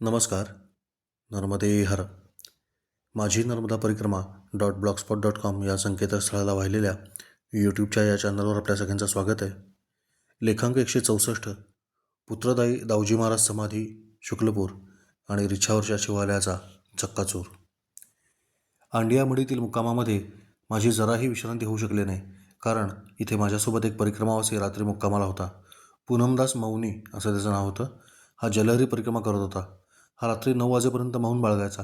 नमस्कार. नर्मदे हर. माझी नर्मदा परिक्रमा डॉट ब्लॉगस्पॉट डॉट कॉम या संकेतस्थळाला वाहिलेल्या यूट्यूबच्या या चॅनलवर आपल्या सगळ्यांचं स्वागत आहे. लेखांक एकशे चौसष्ट पुत्रदाई दाऊजी महाराज समाधी शुक्लपूर आणि रिछावरच्या शिवालयाचा चक्काचूर. आंडियामडीतील मुक्कामामध्ये माझी जराही विश्रांती होऊ शकली नाही कारण इथे माझ्यासोबत एक परिक्रमावासी रात्री मुक्कामाला होता. पूनमदास मौनी असं त्याचं नाव होतं. हा जलहरी परिक्रमा करत होता. हा रात्री नऊ वाजेपर्यंत माऊन बाळगायचा.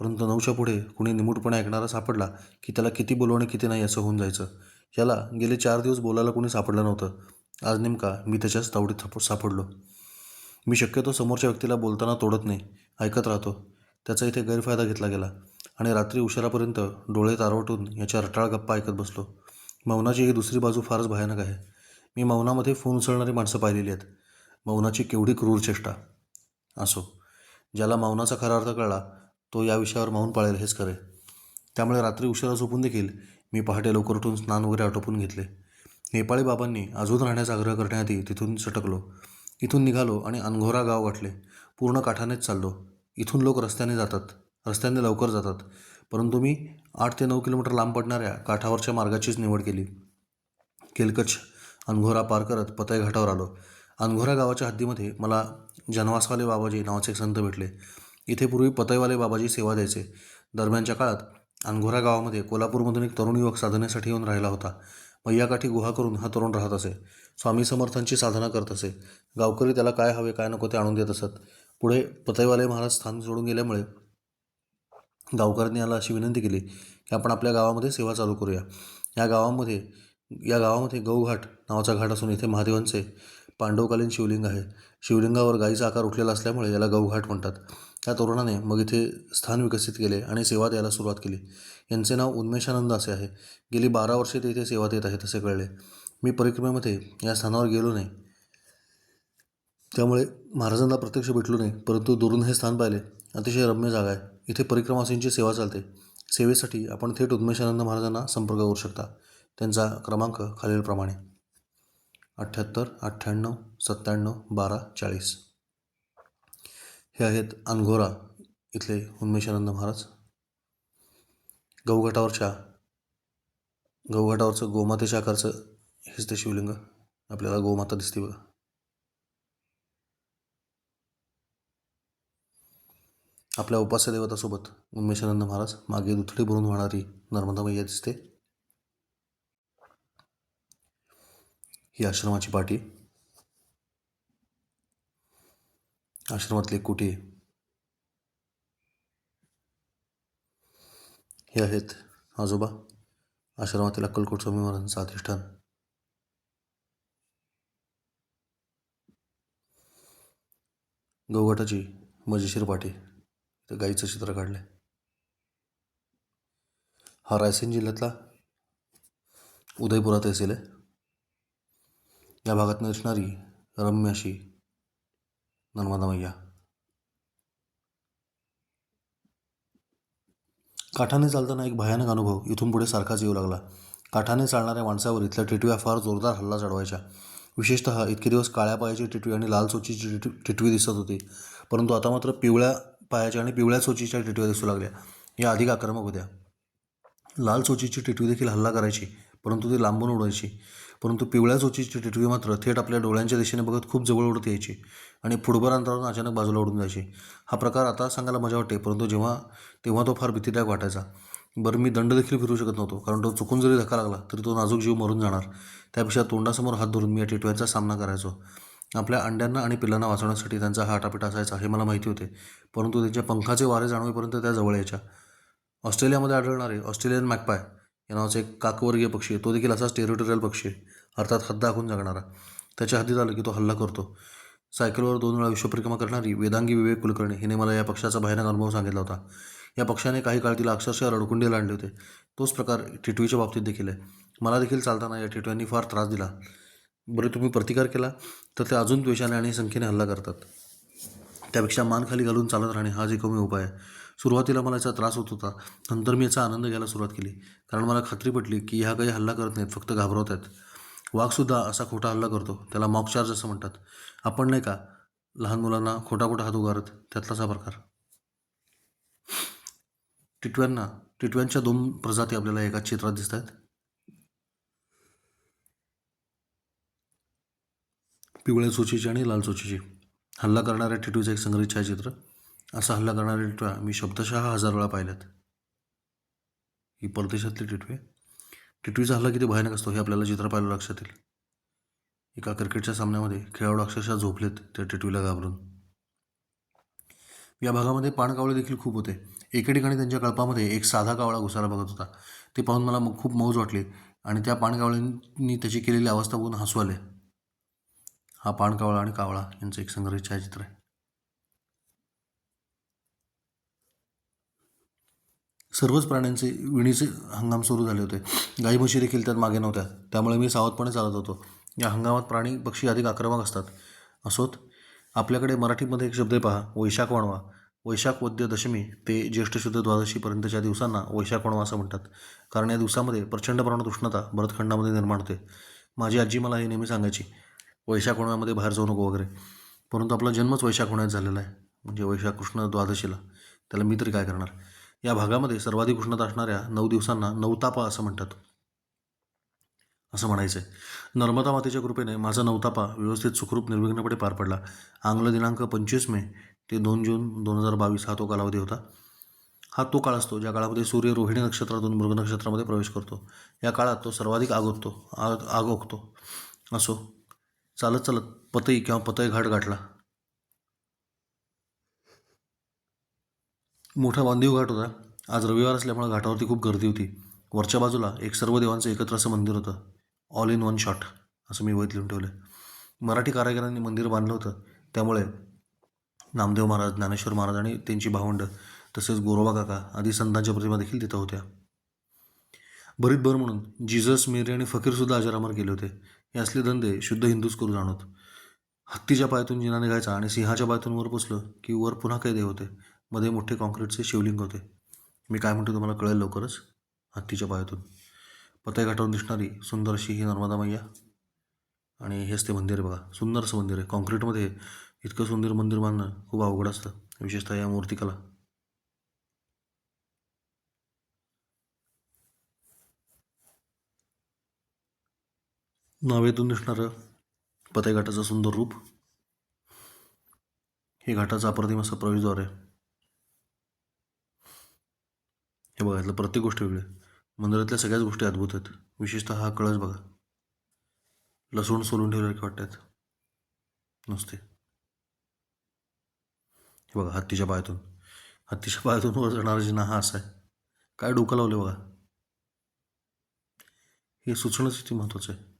परंतु नऊच्या पुढे कुणी निमूटपणे ऐकणारा सापडला की त्याला किती बोलू आणि किती नाही असं होऊन जायचं. याला गेले चार दिवस बोलायला कोणी सापडलं नव्हतं. आज नेमका मी त्याच्याच तावडीत सापडलो. मी शक्यतो समोरच्या व्यक्तीला बोलताना तोडत नाही ऐकत राहतो. त्याचा इथे गैरफायदा घेतला गेला आणि रात्री उशिरापर्यंत डोळे तारवटून याच्या रटाळ गप्पा ऐकत बसलो. मौनाची ही दुसरी बाजू फारच भयानक आहे. मी मौनामध्ये फोन उचलणारी माणसं पाहिलेली आहेत. मौनाची केवढी क्रूर चेष्टा. असो. ज्याला मौनाचा खरा अर्थ कळला तो या विषयावर मौन पाळेल हेच खरे. त्यामुळे रात्री उशिरा झोपून देखील मी पहाटे लवकर उठून स्नान वगैरे आटोपून घेतले. नेपाळी बाबांनी अजून राहण्याचा आग्रह करण्याआधी तिथून सटकलो. इथून निघालो आणि अनघोरा गाव गाठले. पूर्ण काठानेच चाललो. इथून लोक रस्त्याने जातात. रस्त्याने लवकर जातात. परंतु मी आठ ते नऊ किलोमीटर लांब पडणाऱ्या काठावरच्या मार्गाचीच निवड केली. केलकच अनघोरा पार करत पतय घाटावर आलो. अनघोरा गावाच्या हद्दीमध्ये मला जनवासवाले बाबाजी नावाचे एक संत भेटले. इथे पूर्वी पतईवाले बाबाजी सेवा द्यायचे. दरम्यानच्या काळात अंघोरा गावामध्ये कोल्हापूरमधून एक तरुण युवक साधनेसाठी येऊन राहिला होता. मैयाकाठी गुहा करून हा तरुण राहत असे. स्वामी समर्थांची साधना करत असे. गावकरी त्याला काय हवे काय नको ते आणून देत असत. पुढे पतईवाले महाराज स्थान सोडून गेल्यामुळे गावकऱ्यांनी याला अशी विनंती केली की आपण आपल्या गावामध्ये सेवा चालू करूया. या गावामध्ये या गावामध्ये गौघाट नावाचा घाट असून इथे महादेवांचे पांडवकालीन शिवलिंग आहे. शिवलिंगावर गाईचा आकार उठलेला असल्यामुळे याला गौघाट म्हणतात. त्या तरुणाने मग इथे स्थान विकसित केले आणि सेवा द्यायला सुरुवात केली. यांचे नाव उन्मेषानंद असे आहे. गेली बारा वर्षे ते इथे सेवा देत आहेत असे कळले. मी परिक्रमेमध्ये या स्थानावर गेलो नाही. त्यामुळे महाराजांना प्रत्यक्ष भेटलो नाही परंतु दुरून हे स्थान पाहिले. अतिशय रम्य जागा आहे. इथे परिक्रमासींची सेवा चालते. सेवेसाठी आपण थेट उन्मेषानंद महाराजांना संपर्क करू शकता. त्यांचा क्रमांक खालीलप्रमाणे. अठ्ठ्याहत्तर अठ्ठ्याण्णव सत्त्याण्णव बारा चाळीस. हे आहेत अनघोरा इथले उन्मेषानंद महाराज. गौघाटावरच्या गौघाटावरचं गोमातेच्या आकारचं हेच ते शिवलिंग. आपल्याला गोमाता दिसते बघा. आपल्या उपास्य देवतासोबत उन्मेषानंद महाराज मागे दुथडी भरून वाहणारी नर्मदा मैया दिसते. ही आश्रमाची पाटी. आश्रमातली कुटी हे आहेत आजोबा. आश्रमातील अक्कलकोट स्वामी महाराजांचं अधिष्ठान. गवघाटाची मजेशीर पाटी. इथं गाईचं चित्र काढलं हा रायसेन जिल्ह्यातला उदयपुरा तहसील आहे. या भागात दिसणारी रम्य अशी नर्मदा मैया. काठाने चालताना एक भयानक अनुभव इथून पुढे सारखाच येऊ लागला. काठाने चालणाऱ्या माणसावर इथल्या टिटव्या फार जोरदार हल्ला चढवायच्या. विशेषतः इतके दिवस काळ्या पायाची टिटवी आणि लाल चोचीची टिटवी दिसत होती. परंतु आता मात्र पिवळ्या पायाच्या आणि पिवळ्या चोचीच्या टिटव्या दिसू लागल्या. या अधिक आक्रमक होत्या. लाल चोचीची टिटवी देखील हल्ला करायची परंतु ती लांबून उडायची परंतु पिवळ्या चोचीची टिटवी मात्र थेट आपल्या डोळ्यांच्या दिशेने बघत खूप जवळ उडत यायची आणि फुटभर अंतरावरून अचानक बाजूला उडून जायची. हा प्रकार आता सांगायला मजा वाटते परंतु जेव्हा तेव्हा तो फार भीतीदायक वाटायचा. बरं मी दंड देखील फिरू शकत नव्हतो कारण तो चुकून जरी धक्का लागला तरी तो नाजूक जीव मरून जाणार. त्यापेक्षा तोंडासमोर हात धरून मी या टिटव्यांचा सामना करायचो. आपल्या अंड्यांना आणि पिल्लांना वाचवण्यासाठी त्यांचा हा आटापिटा असायचा हे मला माहिती होते परंतु त्यांच्या पंखाचे वारे जाणवेपर्यंत त्या जवळ यायच्या. ऑस्ट्रेलियामध्ये आढळणारे ऑस्ट्रेलियन मॅकपाय या नावाचा एक काकवर्गीय पक्षी आहे तो देखील असाच टेरिटोरियल पक्षी आहे. अर्थात हद्द दाखवून जगणारा. त्याच्या हद्दीत आलं की तो हल्ला करतो. सायकलवर दोन वेळा विश्वपरिक्रमा करणारी वेदांगी विवेक कुलकर्णी हिने मला या पक्षाचा भयानक अनुभव सांगितला होता. या पक्षाने काही काळ तिला अक्षरशः रडकुंडीला आणले होते. तोच प्रकार टिटवीच्या बाबतीत देखील आहे. मला देखील चालताना या टिटव्यांनी फार त्रास दिला. बरं तुम्ही प्रतिकार केला तर ते अजून द्वेषाने आणि संख्येने हल्ला करतात. त्यापेक्षा मान खाली घालून चालत राहणे हा जे कमी उपाय आहे. सुरुवातीला मला याचा त्रास होत होता. नंतर मी याचा आनंद घ्यायला सुरुवात केली. कारण मला खात्री पटली की ह्या काही हल्ला करत नाहीत फक्त घाबरवत आहेत. वाघसुद्धा असा खोटा हल्ला करतो त्याला मॉक चार्ज असं म्हणतात. आपण नाही का लहान मुलांना खोटा खोटा हात उगारत त्यातलाच हा प्रकार. टिटव्यांना टिटव्यांच्या दोन प्रजाती आपल्याला एकाच चित्रात दिसत आहेत. पिवळ्या चोचीची आणि लाल चोचीची. हल्ला करणाऱ्या टिटवीचं एक संग्रहित छायाचित्र. असा हल्ला करणाऱ्या टिटव्या मी शब्दशः हजार वेळा पाहिल्यात. ही परदेशातली टिटवी. टिटवीचा हल्ला किती भयानक असतो हे आपल्याला चित्र पाहिलं लक्षात येईल. एका क्रिकेटच्या सामन्यामध्ये खेळाडू अक्षरशः झोपलेत त्या टिटवीला घाबरून. या भागामध्ये पाणकावळे देखील खूप होते. एके ठिकाणी त्यांच्या कळपामध्ये एक साधा कावळा घुसायला बघत होता. ते पाहून मला खूप मौज वाटली आणि त्या पाणकावळ्यांनी त्याची केलेली अवस्था बघून हसू आले. हा पाणकावळा आणि कावळा यांचं एक संग्रहित छायाचित्र आहे. सर्वच प्राण्यांचे विणीचे हंगाम सुरू झाले होते. गाई म्हशी देखील त्यात मागे नव्हत्या. त्यामुळे मी सावधपणे चालत होतो. या हंगामात प्राणी पक्षी अधिक आक्रमक असतात. असोत आपल्याकडे मराठीमध्ये एक शब्द आहे पहा वैशाख वणवा. वैशाख वद्य दशमी ते ज्येष्ठ शुद्ध द्वादशीपर्यंतच्या दिवसांना वैशाख वणवा असं म्हणतात. कारण या दिवसामध्ये प्रचंड प्रमाणात उष्णता भरतखंडामध्ये निर्माण होते. माझी आजी मला हे नेहमी सांगायची वैशाख वणव्यामध्ये बाहेर जाऊ नको वगैरे. परंतु आपला जन्मच वैशाख होण्यात झालेला आहे. म्हणजे वैशाख कृष्ण द्वादशीला. त्याला मी तरी काय करणार? या भागामध्ये सर्वाधिक उष्णता असणाऱ्या नऊ दिवसांना नवतापा असं म्हणतात. असं म्हणायचं आहे नर्मदा मातेच्या कृपेने माझा नवतापा व्यवस्थित सुखरूप निर्विघ्नपणे पार पडला. आंग्ल दिनांक पंचवीस मे ते दोन जून दोन हजार बावीस हा तो कालावधी होता. हा तो काळ असतो ज्या काळामध्ये सूर्य रोहिणी नक्षत्रातून मृग नक्षत्रामध्ये प्रवेश करतो. या काळात तो सर्वाधिक आग आग आगोकतो. असो. चालत चालत पतई किंवा पतई घाट गाठला. मोठा बांधीव घाट होता. आज रविवार असल्यामुळे घाटावरती खूप गर्दी होती. वरच्या बाजूला एक सर्व देवांचं एकत्र असं मंदिर होतं. ऑल इन वन शॉट असं मी वैत लिहून ठेवलं मराठी कारागिरांनी मंदिर बांधलं होतं. त्यामुळे नामदेव महाराज ज्ञानेश्वर महाराज आणि त्यांची भावंड तसेच गोरोबा काका आदी संतांच्या प्रतिमा देखील तिथं होत्या. बरीत भर म्हणून जीजस मेरी आणि फकीरसुद्धा अजरामर केले होते. हे असले धंदे शुद्ध हिंदूच करू जाणवत हत्तीच्या पायातून जिना निघायचा आणि सिंहाच्या पायातून वर पोचलं की वर पुन्हा काही देव होते. मध्ये मोठे कॉन्क्रीटचे शिवलिंग होते. मी काय म्हणतो तुम्हाला कळेल लवकरच? हत्तीच्या पायातून. पतय घाटावरून दिसणारी सुंदर अशी ही नर्मदा मैया. आणि हेच ते मंदिर आहे बघा. सुंदर असं मंदिर आहे. कॉन्क्रीटमध्ये इतकं सुंदर मंदिर बांधणं खूप अवघड असतं. विशेषतः या मूर्तिकला. नावेतून दिसणारं पतय घाटाचं सुंदर रूप. हे घाटाचं अप्रतिम असं प्रवेशद्वार आहे. हे बघा यातलं प्रत्येक गोष्ट वेगळी आहे. मंदिरातल्या सगळ्याच गोष्टी अद्भुत आहेत. विशेषतः हा कळस बघा. लसूण सोलून ठेवल्यासारखे वाटतात. नुसते. हे बघा हत्तीच्या पायातून. हत्तीच्या पायातून वर जाणारा जिना हा असा आहे काय डोकं लावले बघा. हे सुचणंच किती महत्त्वाचं आहे.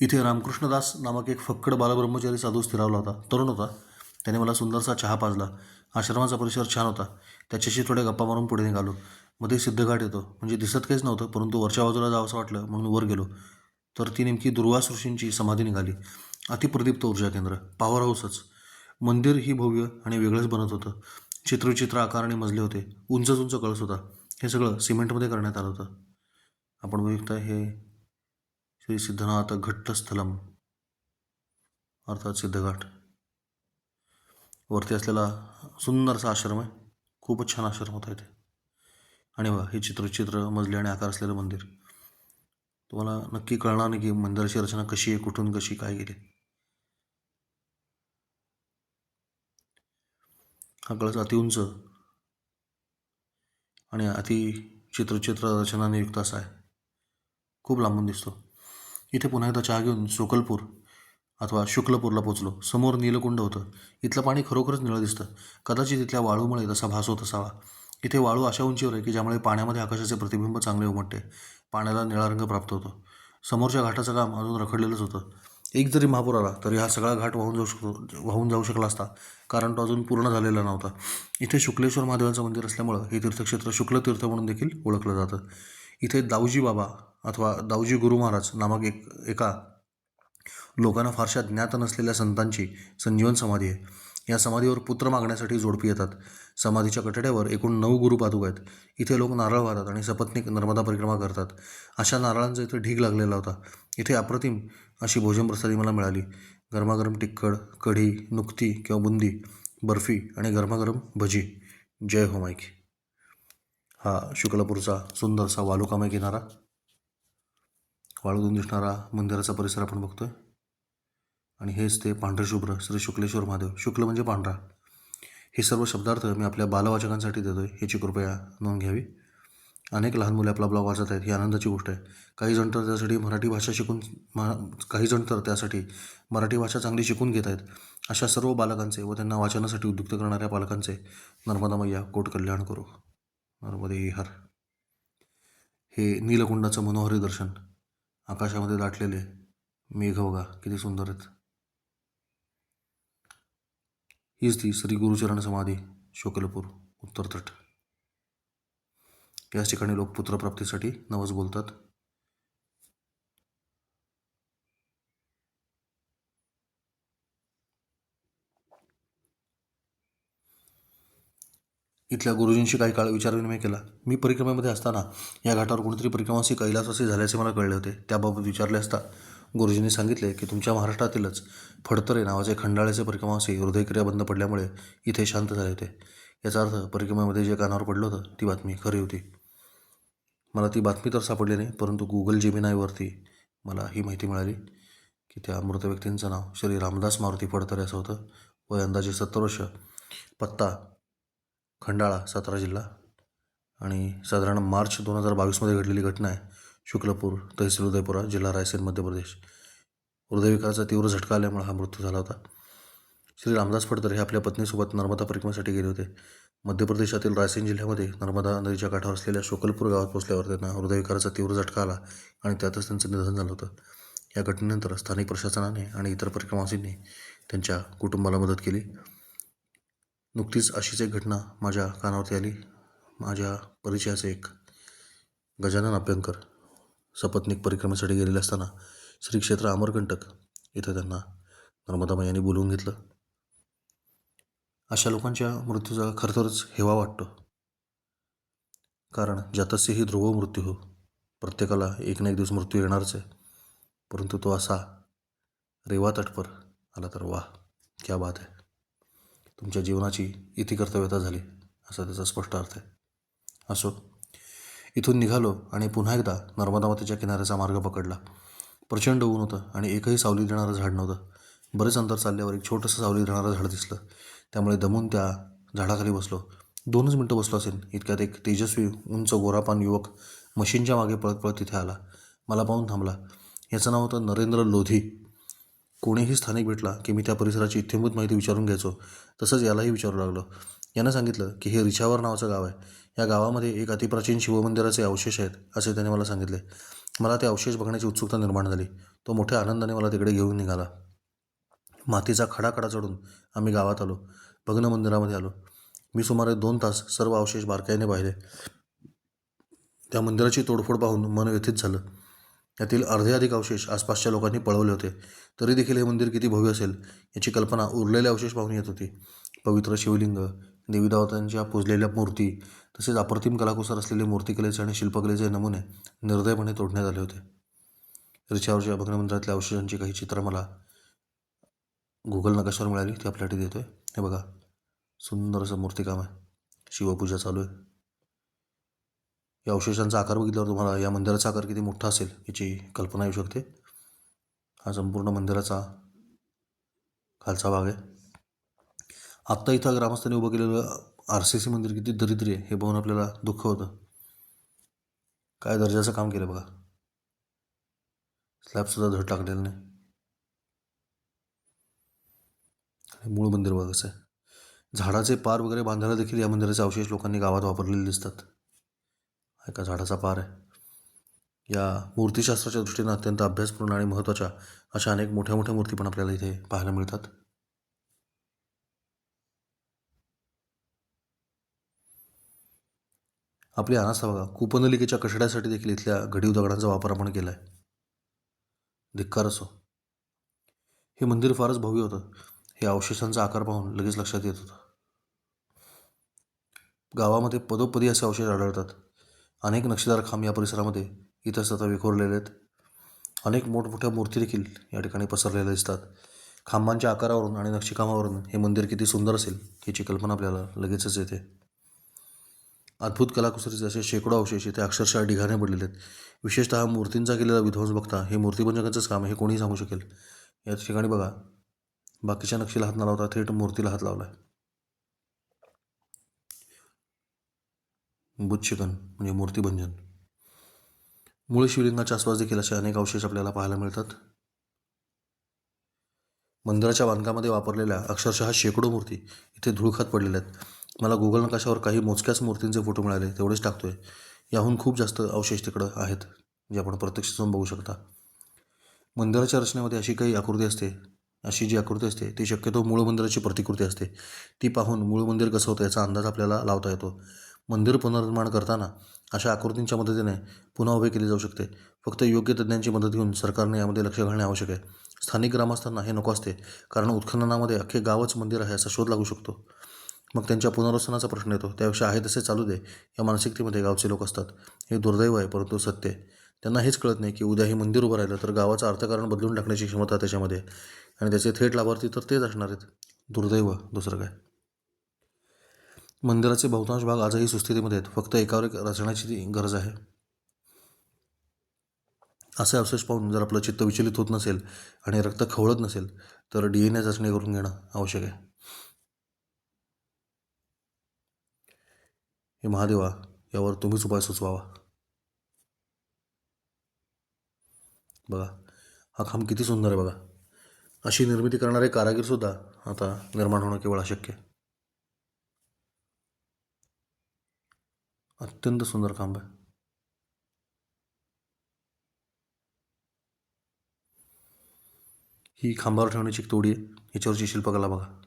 इथे रामकृष्णदास नामक एक फक्कड बालब्रह्मचारी साधू स्थिरावला होता तरुण होता. त्याने मला सुंदरसा चहा पाजला. आश्रमाचा परिसर छान होता. त्याच्याशी थोड्या गप्पा मारून पुढे निघालो. मध्ये सिद्धघाट येतो. म्हणजे दिसत काहीच नव्हतं परंतु वरच्या बाजूला जावंसं वाटलं म्हणून वर गेलो. तर ती नेमकी दुर्वास ऋषींची समाधी निघाली. अतिप्रदीप्त ऊर्जा केंद्र पॉवर हाऊसच मंदिर ही भव्य आणि वेगळंच बनत होतं. चित्रविचित्र आकार आणि मजले होते. उंच उंच कळस होता. हे सगळं सिमेंटमध्ये करण्यात आलं होतं. आपण बघता हे श्री सिद्धनाथ घट्टस्थलम अर्थात सिद्धघाट. वरती असलेला सुंदरसा आश्रम आहे. खूपच छान आश्रम होता इथे. आणि वा हे चित्रचित्र मजले आणि आकार असलेलं मंदिर. तुम्हाला नक्की कळणार नाही की मंदिराची रचना कशी आहे कुठून कशी काय गेली हा कळस अतिउंच आणि अति चित्रचित्र रचनाने युक्त असा आहे. खूप लांबून दिसतो. इथे पुन्हा एकदा चहा घेऊन सोकलपूर अथवा शुक्लपूरला पोचलो. समोर नीलकुंड होतं. इथलं पाणी खरोखरच निळं दिसतं. कदाचित इथल्या वाळूमुळे तसा भास होत असावा. इथे वाळू अशा उंचीवर आहे की ज्यामुळे पाण्यामध्ये आकाशाचे प्रतिबिंब चांगले उमटते. पाण्याला निळा रंग प्राप्त होतो. समोरच्या घाटाचं काम अजून रखडलेलंच होतं. एक जरी महापूर आला तरी हा सगळा घाट वाहून जाऊ शकतो वाहून जाऊ शकला असता कारण तो अजून पूर्ण झालेला नव्हता. इथे शुक्लेश्वर महादेवाचं मंदिर असल्यामुळं हे तीर्थक्षेत्र शुक्लतीर्थ म्हणून देखील ओळखलं जातं. इथे दाऊजी बाबा अथवा दाऊजी गुरु महाराज नामक एक एका लोकांना फारशा ज्ञात नसलेल्या संतांची संजीवन समाधी आहे. या समाधीवर पुत्र मागण्यासाठी जोडपी येतात. समाधीच्या कठड्यावर एकूण नऊ गुरु पादुका आहेत. इथे लोक नारळ वाहतात आणि सपत्नीक नर्मदा परिक्रमा करतात. अशा नारळांचा इथे ढीग लागलेला होता. इथे अप्रतिम अशी भोजन प्रसादी मला मिळाली. गरमागरम टिक्कड कढी नुकती किंवा बुंदी बर्फी आणि गरमागरम भजी. जय हो माईक. हा शुक्लपूरचा सुंदरसा वालुकामय किनारा. वाळूतून दिसणारा मंदिराचा परिसर आपण बघतोय. आणि हेच ते पांढरशुभ्र श्री शुक्लेश्वर महादेव. शुक्ल म्हणजे पांढरा. हे सर्व शब्दार्थ मी आपल्या बालवाचकांसाठी देतोय. ह्याची कृपया नोंद घ्यावी. अनेक लहान मुले आपला ब्लॉग वाचत आहेत. ही आनंदाची गोष्ट आहे. काही जण तर त्यासाठी मराठी भाषा शिकून महा काही जण तर त्यासाठी मराठी भाषा चांगली शिकून घेत आहेत. अशा सर्व बालकांचे व त्यांना वाचनासाठी उद्युक्त करणाऱ्या पालकांचे नर्मदा मैया कोट कल्याण करू. नर्मदे हर. हे नीलकुंडाचं मनोहरी दर्शन. आकाशामध्ये दाटलेले मेघ बघा किती सुंदर आहेत. हीच ती श्री गुरुचरण समाधी शोकलपूर उत्तर तट. याच ठिकाणी लोक पुत्रप्राप्तीसाठी नवस बोलतात. इथल्या गुरुजींशी काही काळ विचारविनिमय केला. मी परिक्रमेमध्ये असताना या घाटावर कोणीतरी परिक्रमाशी कैलासवासी झाल्याचे मला कळले होते. त्याबाबत विचारले असता गुरुजींनी सांगितले की तुमच्या महाराष्ट्रातीलच फडतरे नावाचे खंडाळ्याचे परिक्रमावासी हृदयक्रिया बंद पडल्यामुळे इथे शांत झाले होते. याचा अर्थ परिक्रमेमध्ये जे कानावर पडलं होतं ती बातमी खरी होती. मला ती बातमी तर सापडली नाही परंतु गुगल जेमिनायवरती मला ही माहिती मिळाली की त्या मृत व्यक्तींचं नाव श्री रामदास मारुती फडतरे असं होतं. वय अंदाजे सत्तर वर्ष पत्ता खंडाळा सातारा जिल्हा. आणि साधारण मार्च दोन हजार बावीसमध्ये घडलेली घटना आहे. शुक्लपूर तहसील उदयपुरा जिल्हा रायसेन मध्य प्रदेश. हृदयविकाराचा तीव्र झटका आल्यामुळे हा मृत्यू झाला होता. श्री रामदास फडतर हे आपल्या पत्नीसोबत नर्मदा परिक्रमेसाठी गेले होते. मध्य प्रदेशातील रायसेन जिल्ह्यामध्ये नर्मदा नदीच्या काठावर असलेल्या शोकलपूर गावात पोहोचल्यावर त्यांना हृदयविकाराचा तीव्र झटका आला आणि त्यातच त्यांचं निधन झालं होतं. या घटनेनंतर स्थानिक प्रशासनाने आणि इतर परिक्रमासींनी त्यांच्या कुटुंबाला मदत केली. नुकतीच अशीच एक घटना माझ्या कानावरती आली. माझ्या परिचयाचे एक गजानन अभ्यंकर सपत्नीक परिक्रमेसाठी गेलेले असताना श्री क्षेत्र अमरकंटक इथं त्यांना नर्मदाबाई यांनी बोलवून घेतलं. अशा लोकांच्या मृत्यूचा खरंतरच हेवा वाटतो. कारण जातस्य ही ध्रुव मृत्यू हो. प्रत्येकाला एक ना एक दिवस मृत्यू येणारच आहे. परंतु तो असा रेवा तटपर आला तर वा क्या बात आहे तुमच्या जीवनाची इति कर्तव्यता झाली असा त्याचा स्पष्ट अर्थ आहे. असो इथून निघालो आणि पुन्हा एकदा नर्मदा मातेच्या किनाऱ्याचा मार्ग पकडला. प्रचंड ऊन होतं आणि एकही सावली देणारं झाड नव्हतं. बरेच अंतर चालल्यावर एक छोटंसं सावली देणारं झाड दिसलं. त्यामुळे दमून त्या झाडाखाली बसलो. दोनच मिनटं बसलो असेल. इतक्यात एक तेजस्वी उंच गोरापान युवक मशीनच्या मागे पळत पळत तिथे आला. मला पाहून थांबला. याचं नाव होतं नरेंद्र लोधी. कोणीही स्थानिक भेटला की मी त्या परिसराची इत्यंभूत माहिती विचारून घ्यायचो. तसंच यालाही विचारू लागलो. यानं सांगितलं की हे रिछावर नावाचं गाव आहे. या गावामध्ये एक अतिप्राचीन शिवमंदिराचे अवशेष आहेत असे त्याने मला सांगितले. मला ते अवशेष बघण्याची उत्सुकता निर्माण झाली. तो मोठ्या आनंदाने मला तिकडे घेऊन निघाला. मातीचा खडाखडा चढून आम्ही गावात आलो. भग्न मंदिरामध्ये आलो. मी सुमारे दोन तास सर्व अवशेष बारकाईने पाहिले. त्या मंदिराची तोडफोड पाहून मन व्यथित झालं. यातील अर्धे अधिक अवशेष आसपासच्या लोकांनी पळवले होते. तरी देखील हे मंदिर किती भव्य असेल याची कल्पना उरलेले अवशेष पाहून येत होती. पवित्र शिवलिंग देवीदावतांच्या पूजलेल्या मूर्ती तसेच अप्रतिम कलाकुसर असलेले मूर्तिकलेचे आणि शिल्पकलेचे नमुने निर्दयपणे तोडण्यात आले होते. रिचावरच्या भग्नमंदिरातल्या अवशेषांची काही चित्रं मला गुगल नकाशावर मिळाली ती आपल्यासाठी देतोय. हे बघा सुंदर असं मूर्तिकाम आहे. शिवपूजा चालू आहे. या अवशेषांचा आकार बघितल्यावर तुम्हाला या मंदिराचा आकार किती मोठा असेल याची कल्पना येऊ शकते. हा संपूर्ण मंदिराचा खालचा भाग आहे. आत्ता इथं ग्रामस्थांनी उभं केलेलं आर सी सी मंदिर किती दरिद्री आहे हे पाहून आपल्याला दुःख होतं. काय दर्जाचं काम केलं बघा. स्लॅबसुद्धा धड टाकलेलं नाही. आणि मूळ मंदिर बघा कसं आहे. झाडाचे पार वगैरे बांधायला देखील या मंदिराचे अवशेष लोकांनी गावात वापरलेले दिसतात. ऐका एका झाडाचा पार आहे. या मूर्तिशास्त्राच्या दृष्टीनं अत्यंत अभ्यासपूर्ण आणि महत्त्वाच्या अशा अनेक मोठ्या मोठ्या मूर्ती पण आपल्याला इथे पाहायला मिळतात. आपली अनास्था बघा. कूपनलिकेच्या कशड्यासाठी देखील इथल्या घडीव दगडांचा वापर आपण केला आहे धिक्कार असो. हे मंदिर फारच भव्य होतं. हे अवशेषांचा आकार पाहून लगेच लक्षात येत होतं. गावामध्ये पदोपदी असे अवशेष आढळतात. अनेक नक्षीदार खांब या परिसरामध्ये इथं विखुरलेले आहेत. अनेक मोठमोठ्या मूर्ती देखील या ठिकाणी पसरलेल्या दिसतात. खांबांच्या आकारावरून आणि नक्षीकामावरून हे मंदिर किती सुंदर असेल याची कल्पना आपल्याला लगेचच येते. अद्भुत कलाकुसरीचे असे शेकडो अवशेष इथे अक्षरशः ढिगाने पडलेले आहेत. विशेषतः मूर्तींचा केलेला विध्वंस बघता हे मूर्तिभंजकांचंच काम हे कोणीही सांगू शकेल. या ठिकाणी बघा बाकीच्या नक्षीला हात न लावता थेट मूर्तीला हात लावला आहे बुच्छिकन म्हणजे मूर्तीभंजन. मूळ शिवलिंगाच्या आसपास देखील असे अनेक अवशेष आपल्याला पाहायला मिळतात. मंदिराच्या बांधकामामध्ये वापरलेल्या अक्षरशः शेकडो मूर्ती इथे धुळखात पडलेल्या आहेत. मला गुगल नकाशावर काही मोजक्याच मूर्तींचे फोटो मिळाले तेवढेच टाकतोय. याहून खूप जास्त अवशेष तिकडं आहेत जे आपण प्रत्यक्ष जाऊन बघू शकता. मंदिराच्या रचनेमध्ये अशी काही आकृती असते अशी जी आकृती असते ती शक्यतो मूळ मंदिराची प्रतिकृती असते. ती पाहून मूळ मंदिर कसं होतं याचा अंदाज आपल्याला लावता येतो. मंदिर पुनर्निर्माण करताना अशा आकृतींच्या मदतीने पुन्हा उभे केले जाऊ शकते. फक्त योग्य तज्ज्ञांची मदत घेऊन सरकारने यामध्ये लक्ष घालणे आवश्यक आहे. स्थानिक ग्रामस्थांना हे नको असते कारण उत्खननामध्ये अख्खे गावच मंदिर आहे असा शोध लागू शकतो. मग त्यांच्या पुनर्वसनाचा प्रश्न येतो. त्यापेक्षा आहे तसे चालू दे. या मानसिकतेमध्ये गावचे लोक असतात. हे दुर्दैव आहे परंतु सत्य त्यांना हेच कळत नाही की उद्या हे मंदिर उभं राहिलं तर गावाचं अर्थकारण बदलून टाकण्याची क्षमता त्याच्यामध्ये. आणि त्याचे थेट लाभार्थी तर तेच असणार आहेत. दुर्दैव दुसरं काय? मंदिराचे बहुतांश भाग आजही सुस्थितीमध्ये आहेत. फक्त एकावर एक रचण्याची गरज आहे. असे अवशेष पाहून जर आपलं चित्त विचलित होत नसेल आणि रक्त खवळत नसेल तर डी एन ए चाचणी करून घेणं आवश्यक आहे. हे महादेवा यावर तुम्हीच उपाय सुचवावा. बघा हा खांब किती सुंदर आहे बघा. अशी निर्मिती करणारे कारागीरसुद्धा आता निर्माण होणं केवळ अशक्य आहे. अत्यंत सुंदर खांब आहे. ही खांबावर ठेवण्याची एक तोडी आहे. याच्यावरची शिल्पकला बघा.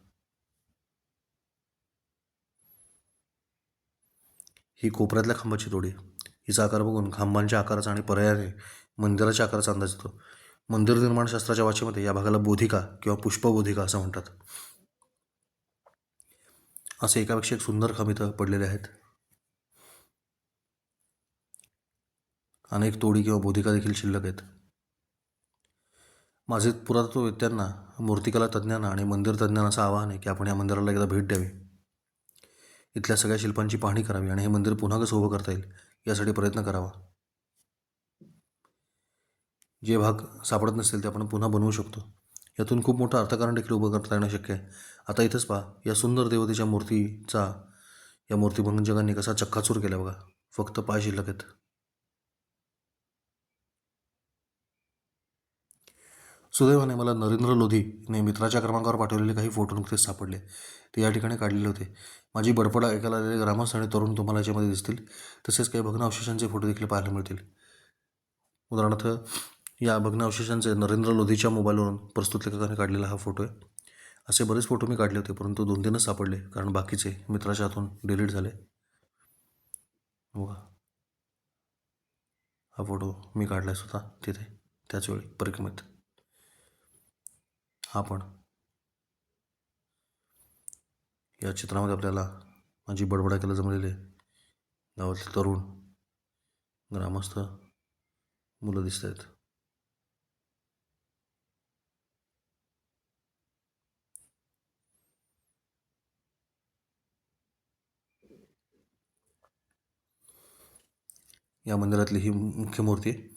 ही कोपऱ्यातल्या खांबाची तोडी. हिचा आकार बघून खांबांच्या आकाराचा आणि पर्यायाने मंदिराच्या आकाराचा अंदाज येतो. मंदिर निर्माण शास्त्राच्या वाचेमध्ये या भागाला बोधिका किंवा पुष्पबोधिका असं म्हणतात. असे एकापेक्षा एक सुंदर खांब इथं पडलेले आहेत. अनेक तोडी किंवा बोधिका देखील शिल्लक आहेत. माझे पुरातत्ववेत्यांना मूर्तिकला तज्ज्ञांना आणि मंदिर तज्ज्ञांना असं आवाहन आहे की आपण या मंदिराला एकदा भेट द्यावी. इथल्या सगळ्या शिल्पांची पाहणी करावी आणि हे मंदिर पुन्हा कसं उभं करता येईल यासाठी प्रयत्न करावा. जे भाग सापडत नसतील ते आपण पुन्हा बनवू शकतो. यातून खूप मोठं अर्थकारण देखील उभं करता येणं शक्य आहे. आता इथंच पहा या सुंदर देवतेच्या मूर्तीचा या मूर्तीभंजकांनी कसा चक्काचूर केला बघा. फक्त पाय शिल्लक आहेत. सुदैवाने मला नरेंद्र लोधीने मित्राच्या क्रमांकावर पाठवलेले काही फोटो नुकतेच सापडले. ते या ठिकाणी काढलेले होते. माझी बडपड ऐकायला आलेले ग्रामस्थ आणि तरुण तुम्हाला याच्यामध्ये दिसतील. तसेच काही भग्न अवशेषांचे फोटो देखील पाहायला मिळतील. उदाहरणार्थ या भग्न अवशेषांचे नरेंद्र लोधीच्या मोबाईलवरून प्रस्तुत लेखकाने काढलेला हा फोटो आहे. असे बरेच फोटो मी काढले होते परंतु दोन तीनच सापडले कारण बाकीचे मित्राच्या हातून डिलीट झाले. वा. हा फोटो मी काढला स्वतः तिथे त्याचवेळी परिक्रमेत. हा पण. या चित्रामध्ये आपल्याला माझी बडबड जमलेले गावातले तरुण ग्रामस्थ मुलं दिसत आहेत. या मंदिरातली ही मुख्य मूर्ती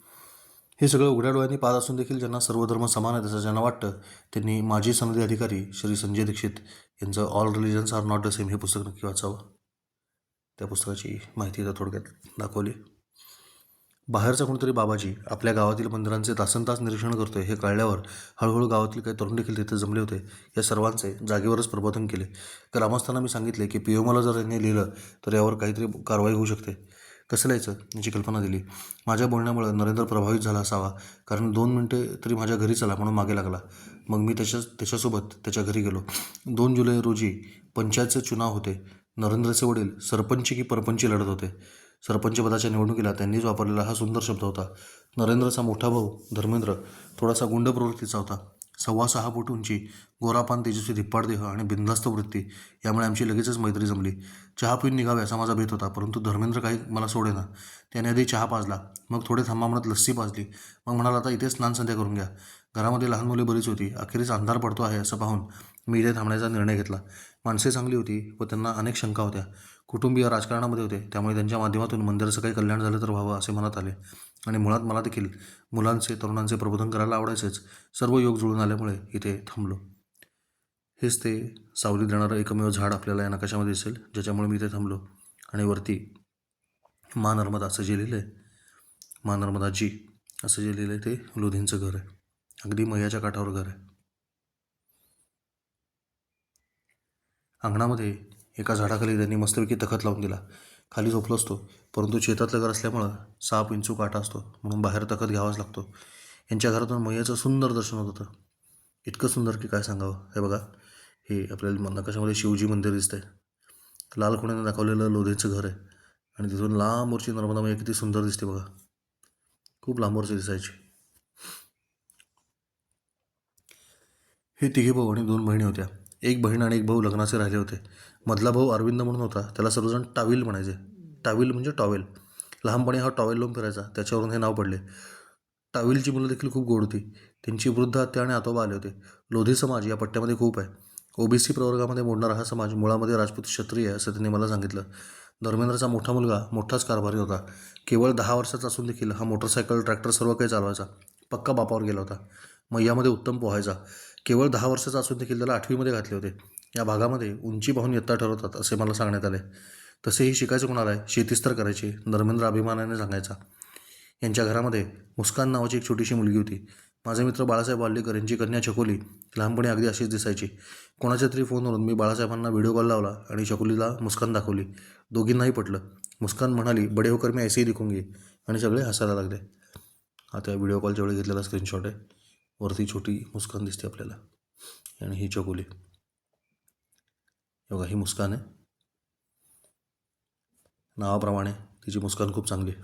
हे सगळं उघड्या डोळ्यांनी पाहत असून देखील ज्यांना सर्व धर्म समान आहेत असं ज्यांना वाटतं त्यांनी माजी सनदी अधिकारी श्री संजय दीक्षित यांचं all religions are not the same हे पुस्तक नक्की वाचावं. त्या पुस्तकाची माहिती आता थोडक्यात दाखवली. बाहेरचा कोणतरी बाबाजी आपल्या गावातील मंदिरांचे तासनतास निरीक्षण करतोय हे कळल्यावर हळूहळू गावातील काही तरुण देखील तिथे जमले होते. या सर्वांचे जागेवरच प्रबोधन केले. ग्रामस्थांना मी सांगितले की पिओमाला जर यांनी लिहिलं तर यावर काहीतरी कारवाई होऊ शकते. कसं लिहायचं? याची कल्पना दिली. माझ्या बोलण्यामुळं नरेंद्र प्रभावित झाला असावा. कारण दोन मिनटे तरी माझ्या घरी चला म्हणून मागे लागला. मग मी त्याच्या त्याच्यासोबत त्याच्या घरी गेलो. दोन जुलै रोजी पंचायतचे चुनाव होते. नरेंद्रचे वडील सरपंच की परपंची लढत होते. सरपंच पदाच्या निवडणुकीला त्यांनीच वापरलेला हा सुंदर शब्द होता. नरेंद्रचा मोठा भाऊ धर्मेंद्र थोडासा गुंड प्रवृत्तीचा होता. सव्वा सहा फूट उंची गोरापान तेजस्वी धिप्पाड देह आणि बिनधास्त वृत्ती यामुळे आमची लगेचच मैत्री जमली. चहा पिऊन निघावे असा माझा भेट होता परंतु धर्मेंद्र काही मला सोडेना. त्याने आधी चहा पाजला मग थोडे थांबा म्हणत लस्सी पाजली मग म्हणाला आता इथे स्नान संध्या करून घ्या. घरामध्ये लहान मुले बरीच होती अखेरीस अंधार पडतो आहे असं पाहून मी इथे थांबण्याचा निर्णय घेतला. माणसे चांगली होती व त्यांना अनेक शंका होत्या. कुटुंबीय राजकारणामध्ये होते त्यामुळे त्यांच्या माध्यमातून मंदिराचं काही कल्याण झालं तर व्हावं असे मनात आले. आणि मुळात मला देखील मुलांचे तरुणांचे प्रबोधन करायला आवडायचेच. सर्व योग जुळून आल्यामुळे इथे थांबलो. हेच ते सावली देणारं एकमेव झाड आपल्याला या नकाशामध्ये दिसेल ज्याच्यामुळे मी इथे थांबलो. आणि वरती मा नर्मदा असं जे लिहिलं आहे मा नर्मदाजी असं जे लिहिलं आहे ते लोधींचं घर आहे. अगदी मैयाच्या काठावर घर आहे. अंगणामध्ये एका झाडाखाली त्यांनी मस्तपैकी तखत लावून दिला. खाली झोपलो असतो. परंतु शेतातलं घर असल्यामुळं साप इंचू काटा असतो. म्हणून बाहेर तखत घ्यावाच लागतो. यांच्या घरातून मैयाचं सुंदर दर्शन होत होतं. इतकं सुंदर की काय सांगावं? हे बघा. हे आपल्याला नकाशामध्ये शिवजी मंदिर दिसतंय. लाल खुण्याने दाखवलेलं लोधेचं घर आहे. आणि तिथून लांबवरची नर्मदा मैया किती सुंदर दिसते बघा. खूप लांबवरची दिसायची. हे तिघे भाऊ आणि दोन बहिणी होत्या. एक बहीण आणि एक भाऊ लग्नाचे राहिले होते. मधला भाऊ अरविंद म्हणून होता. त्याला सर्वजण टाविल म्हणायचे. टाविल म्हणजे टॉवेल. लहानपणी हा टॉवेल लावून फिरायचा. त्याच्यावरून हे नाव पडले. टाविलची मुलं देखील खूप गोड होती. त्यांची वृद्ध हत्या आणि आतोबा आले होते. लोधी समाज या पट्ट्यामध्ये खूप आहे. ओबीसी प्रवर्गामध्ये मोडणारा हा समाज मुळामध्ये राजपूत क्षत्रिय आहे असं त्यांनी मला सांगितलं. धर्मेंद्रचा मोठा मुलगा मोठाच कारभारी होता. केवळ दहा वर्षाचा असून देखील हा मोटरसायकल ट्रॅक्टर सर्व काही चालवायचा. पक्का बापावर गेला होता. मैयामध्ये उत्तम पोहायचा. केवळ दहा वर्षाचा असून देखील त्याला आठवीमध्ये घातले होते. या भागामध्ये उंची पाहून इयत्ता ठरवतात असे मला सांगण्यात आले. तसेही शिकायचं कोणाला आहे शेतीच तर करायची धर्मेंद्र अभिमानाने सांगायचा. यांच्या घरामध्ये मुस्कान नावाची एक छोटीशी मुलगी होती. माझे मित्र बाळासाहेब वाल्लेकर यांची कन्या छकोली लहानपणी अगदी अशीच दिसायची. कोणाच्या तरी फोनवरून मी बाळासाहेबांना व्हिडिओ कॉल लावला आणि छकोलीला मुस्कान दाखवली. दोघींनाही पटलं. मुस्कान म्हणाली बडे होकर मी ऐसेही दिखूंगी आणि सगळे हसायला लागले. हा त्या व्हिडिओ कॉलच्या वेळी घेतलेला स्क्रीनशॉट आहे. वरती छोटी मुस्कान दिसते आपल्याला. आणि ही चकोली बघा ही मुस्कान आहे. नावाप्रमाणे तिची मुस्कान खूप चांगली आहे.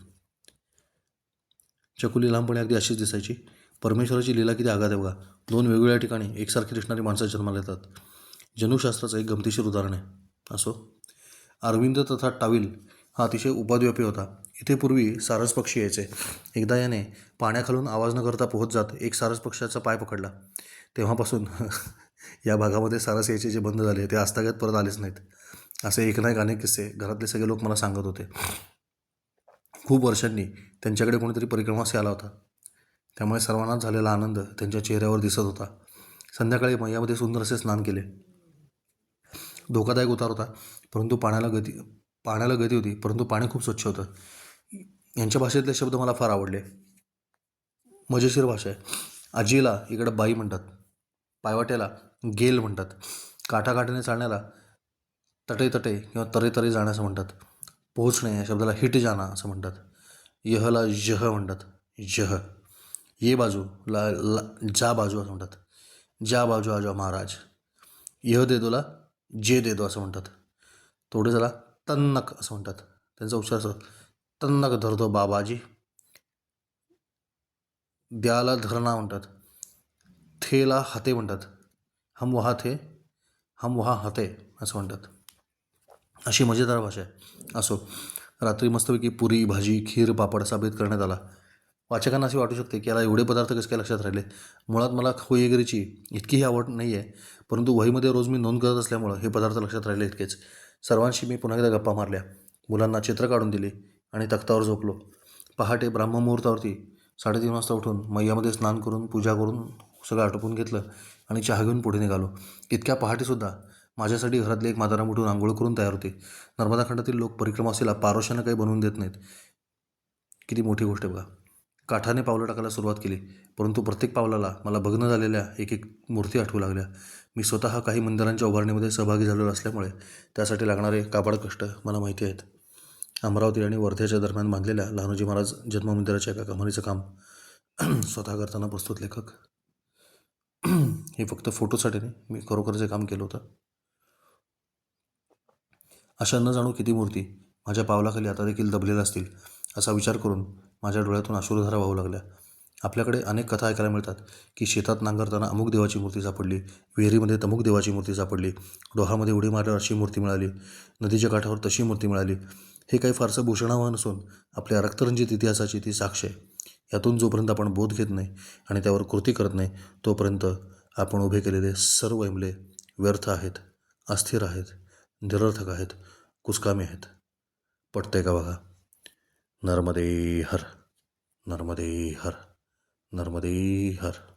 चकुली लहानपणी अगदी अशीच दिसायची. परमेश्वराची लीला किती आघात आहे बघा. दोन वेगवेगळ्या ठिकाणी एकसारखी दिसणारी माणसं जन्माला येतात. जनुशास्त्राचं एक गमतीशीर उदाहरण आहे. असो. अरविंद तथा टाविल हा अतिशय उपाद्व्यापी होता. इथे पूर्वी सारस पक्षी यायचे. एकदा याने पाण्याखालून आवाज न करता पोहोच जात एक सारस पक्षाचा पाय पकडला. तेव्हापासून या भागामध्ये सारस यायचे जे बंद झाले ते आस्थागत परत आलेच नाहीत. असे एक ना एक अनेक किस्से घरातले सगळे लोक मला सांगत होते. खूप वर्षांनी त्यांच्याकडे कोणीतरी परिक्रमासी आला होता. त्यामुळे सर्वांनाच झालेला आनंद त्यांच्या चेहऱ्यावर दिसत होता. संध्याकाळी मैयामध्ये सुंदर असे स्नान केले. धोकादायक उतार होता परंतु पाण्याला गती पाण्याला गती होती परंतु पाणी खूप स्वच्छ होतं. यांच्या भाषेतले शब्द मला फार आवडले. मजेशीर भाषा आहे. आजीला इकडं बाई म्हणतात. पायवाट्याला गेल म्हणतात. काठाकाठीने चालण्याला तटे तटे किंवा तरे तरे जाणं असं म्हणतात. पोहोचणे या शब्दाला हिट जाणं असं म्हणतात. यहला जह म्हणतात. जह. ये बाजू ला ला जा बाजू असं म्हणतात. ज्या बाजू आजो महाराज. यह दे दोला जे दे दो असं म्हणतात. थोडे जरा तन्नक असं म्हणतात. त्यांचा उच्चार असं तन्नक धरतो बाबाजी. द्याला धरणा म्हणतात. थेला हाते म्हणतात. हम वहा थे हम वहा हाते असं म्हणतात. अशी मजेदार भाषा आहे. असो. रात्री मस्तपैकी पुरी भाजी खीर पापड साबित करण्यात आला. वाचकांना असे वाटू शकते की याला एवढे पदार्थ कसे काय लक्षात राहिले? मुळात मला होईगिरीची इतकीही आवड नाही आहे परंतु वहीमध्ये रोज मी नोंद करत असल्यामुळं हे पदार्थ लक्षात राहिले इतकेच. सर्वांशी मी पुन्हा एकदा गप्पा मारल्या. मुलांना चित्र काढून दिली आणि तख्तावर झोपलो. पहाटे ब्राह्ममुहूर्तावरती साडेतीन वाजता उठून मैयामध्ये स्नान करून पूजा करून सगळं आटोपून घेतलं आणि चहा घेऊन पुढे निघालो. इतक्या पहाटेसुद्धा माझ्यासाठी घरातले एक म्हातारा उठून आंघोळ करून तयार होते. नर्मदा खंडातील लोक परिक्रमासीला पारोशानं काही बनवून देत नाहीत. किती मोठी गोष्ट बघा. काठाने पावलं टाकायला सुरुवात केली परंतु प्रत्येक पावलाला मला भग्न झालेल्या एक एक मूर्ती आठवू लागल्या. मी स्वतः काही मंदिरांच्या उभारणीमध्ये सहभागी झालेलो असल्यामुळे त्यासाठी लागणारे काबाड कष्ट मला माहिती आहेत. अमरावती आणि वर्ध्याच्या दरम्यान बांधलेल्या लहानोजी महाराज जन्म मंदिराच्या एका कमानीचं काम स्वतः करताना प्रस्तुत लेखक. हे फक्त फोटोसाठी नाही मी खरोखरचे काम केलं होतं. अशा न जाणू किती मूर्ती माझ्या पावलाखाली आता देखील दबलेल्या असतील असा विचार करून माझ्या डोळ्यातून अश्रुधारा वाहू लागल्या. आपल्याकडे अनेक कथा ऐकायला मिळतात की शेतात नांगरताना अमुक देवाची मूर्ती सापडली विहिरीमध्ये तमुक देवाची मूर्ती सापडली डोहामध्ये उडी मारल्यावर अशी मूर्ती मिळाली नदीच्या काठावर तशी मूर्ती मिळाली. हे काही फारसं भूषणावह नसून आपल्या रक्तरंजित इतिहासाची ती साक्ष आहे. यातून जोपर्यंत आपण बोध घेत नाही आणि त्यावर कृती करत नाही तोपर्यंत आपण उभे केलेले सर्व इमले व्यर्थ आहेत अस्थिर आहेत निरर्थक आहेत कुसकामी आहेत. पटतंय का बघा? नर्मदे हर नर्मदे हर. नर्मदे हर